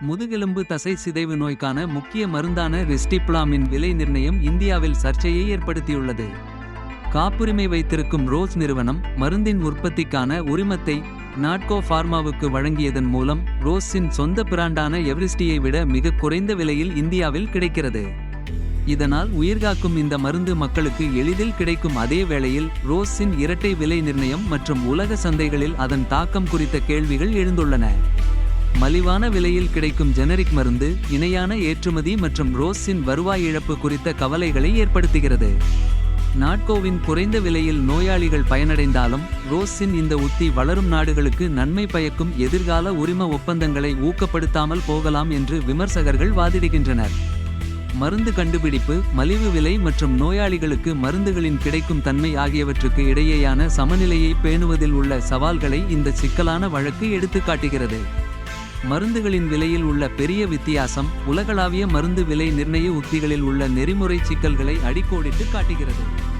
முதுகெலும்பு தசை சிதைவு நோய்க்கான முக்கிய மருந்தான ரிஸ்டிப்ளாமின் விலை நிர்ணயம் இந்தியாவில் சர்ச்சையை ஏற்படுத்தியுள்ளது. காப்புரிமை வைத்திருக்கும் ரோஸ் நிறுவனம் மருந்தின் உற்பத்திக்கான உரிமத்தை நாட்கோ ஃபார்மாவுக்கு வழங்கியதன் மூலம் ரோஸின் சொந்த பிராண்டான எவரிஸ்டியை விட மிக குறைந்த விலையில் இந்தியாவில் கிடைக்கிறது. இதனால் உயிர்காக்கும் இந்த மருந்து மக்களுக்கு எளிதில் கிடைக்கும் அதே வேளையில் ரோஸின் இரட்டை விலை நிர்ணயம் மற்றும் உலக சந்தைகளில் அதன் தாக்கம் குறித்த கேள்விகள் எழுந்துள்ளன. மலிவான விலையில் கிடைக்கும் ஜெனரிக் மருந்து இணையான ஏற்றுமதி மற்றும் ரோஸின் வருவாய் இழப்பு குறித்த கவலைகளை ஏற்படுத்துகிறது. நாட்கோவின் குறைந்த விலையில் நோயாளிகள் பயனடைந்தாலும் ரோஸின் இந்த உத்தி வளரும் நாடுகளுக்கு நன்மை பயக்கும் எதிர்கால உரிம ஒப்பந்தங்களை ஊக்கப்படுத்தாமல் போகலாம் என்று விமர்சகர்கள் வாதிடுகின்றனர். மருந்து கண்டுபிடிப்பு மலிவு விலை மற்றும் நோயாளிகளுக்கு மருந்துகளின் கிடைக்கும் தன்மை ஆகியவற்றுக்கு இடையேயான சமநிலையை பேணுவதில் உள்ள சவால்களை இந்த சிக்கலான வழக்கு எடுத்துக்காட்டுகிறது. மருந்துகளின் விலையில் உள்ள பெரிய வித்தியாசம் உலகளாவிய மருந்து விலை நிர்ணய உத்திகளில் உள்ள நெறிமுறை சிக்கல்களை அடிக்கோடிட்டு காட்டுகிறது.